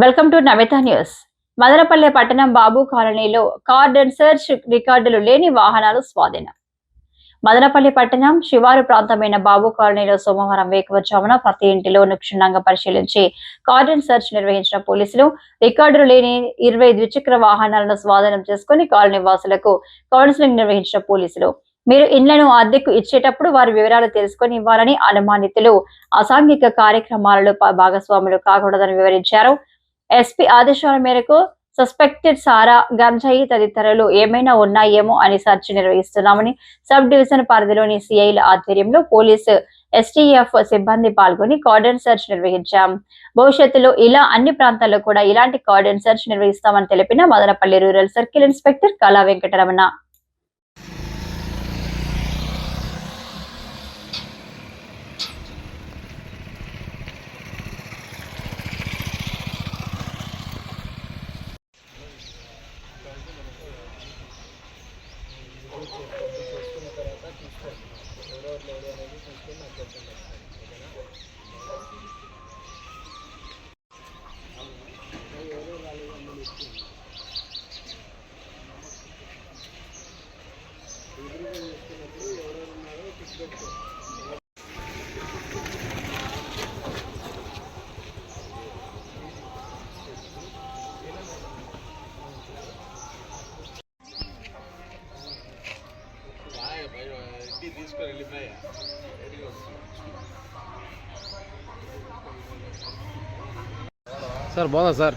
Welcome to Namitha news Madanapalle పట్టణం బాబు కాలనీలో cordon search రికార్డులు లేని వాహనాలు స్వాధీనం. మదనపల్లి పట్టణం శివారు ప్రాంతమైన బాబు కాలనీలో సోమవారం వేకువజామున ప్రతి ఇంటిలో క్షుణ్ణంగా పరిశీలించి కార్డన్ సెర్చ్ నిర్వహించిన పోలీసులు రికార్డులు లేని ఇరవై ద్విచక్ర వాహనాలను స్వాధీనం చేసుకుని కాలనీ వాసులకు కౌన్సిలింగ్ నిర్వహించిన పోలీసులు. మీరు ఇండ్లను అద్దెకు ఇచ్చేటప్పుడు వారి వివరాలు తెలుసుకొని ఇవ్వాలని అనుమానితులు అసాంఘిక కార్యక్రమాలలో భాగస్వాములు కాకూడదని వివరించారు. ఎస్పీ ఆదేశాల మేరకు సస్పెక్టెడ్ సారా గంజాయి తదితరులు ఏమైనా ఉన్నాయేమో అని సెర్చ్ నిర్వహిస్తున్నామని సబ్ డివిజన్ పరిధిలోని సిఐల ఆధ్వర్యంలో పోలీసు ఎస్టీఎఫ్ సిబ్బంది పాల్గొని కార్డన్ సెర్చ్ నిర్వహించాం. భవిష్యత్తులో ఇలా అన్ని ప్రాంతాల్లో కూడా ఇలాంటి కార్డన్ సెర్చ్ నిర్వహిస్తామని తెలిపిన మదనపల్లి రూరల్ సర్కిల్ ఇన్స్పెక్టర్ కళా వెంకటరమణ. 对，还是从天马这边来。తీసుకొని వెళ్ళిపోయా సార్ బాగుందా సార్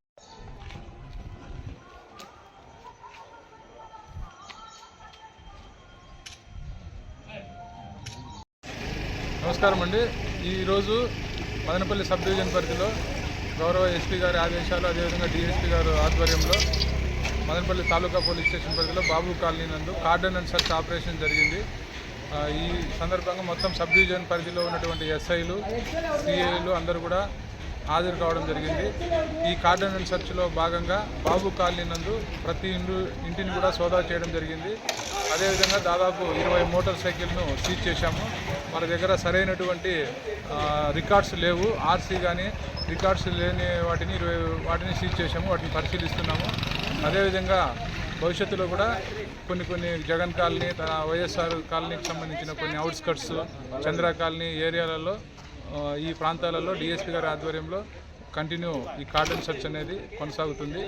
నమస్కారం అండి. ఈరోజు మదనపల్లి సబ్ డివిజన్ పరిధిలో గౌరవ ఎస్పీ గారి ఆదేశాలు అదేవిధంగా డిఎస్పీ గారు ఆధ్వర్యంలో మదనపల్లి తాలూకా పోలీస్ స్టేషన్ పరిధిలో బాబు కాలనీ నందు కార్డన్ అండ్ సర్చ్ ఆపరేషన్ జరిగింది. ఈ సందర్భంగా మొత్తం సబ్ డివిజన్ పరిధిలో ఉన్నటువంటి ఎస్ఐలు సిఐలు అందరూ కూడా హాజరు కావడం జరిగింది. ఈ కార్డన్ అండ్ సర్చ్లో భాగంగా బాబు కాలనీ నందు ప్రతి ఇండు ఇంటిని కూడా సోదా చేయడం జరిగింది. అదేవిధంగా దాదాపు ఇరవై మోటార్ సైకిల్ను సీజ్ చేశాము. మన దగ్గర సరైనటువంటి రికార్డ్స్ లేవు. ఆర్సీ కానీ రికార్డ్స్ లేని వాటిని ఇరవై వాటిని సీజ్ చేశాము. వాటిని పరిశీలిస్తున్నాము. అదేవిధంగా భవిష్యత్తులో కూడా కొన్ని కొన్ని జగన్ కాలనీ తన వైఎస్ఆర్ కాలనీకి సంబంధించిన కొన్ని అవుట్స్కట్స్ చంద్ర కాలనీ ఏరియాలలో ఈ ప్రాంతాలలో డిఎస్పీ గారి ఆధ్వర్యంలో కంటిన్యూ ఈ కార్డన్ సెర్చ్ అనేది కొనసాగుతుంది.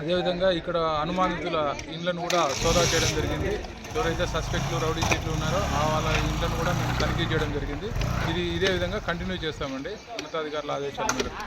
అదేవిధంగా ఇక్కడ అనుమానితుల ఇండ్లను కూడా సోదా చేయడం జరిగింది. ఎవరైతే సస్పెక్ట్లు రౌడీ సీట్లు ఉన్నారో ఆ వాళ్ళ ఇండ్లను కూడా మేము తనిఖీ చేయడం జరిగింది. ఇది ఇదే విధంగా కంటిన్యూ చేస్తామండి. ఉన్నతాధికారుల ఆదేశాల మేరకు.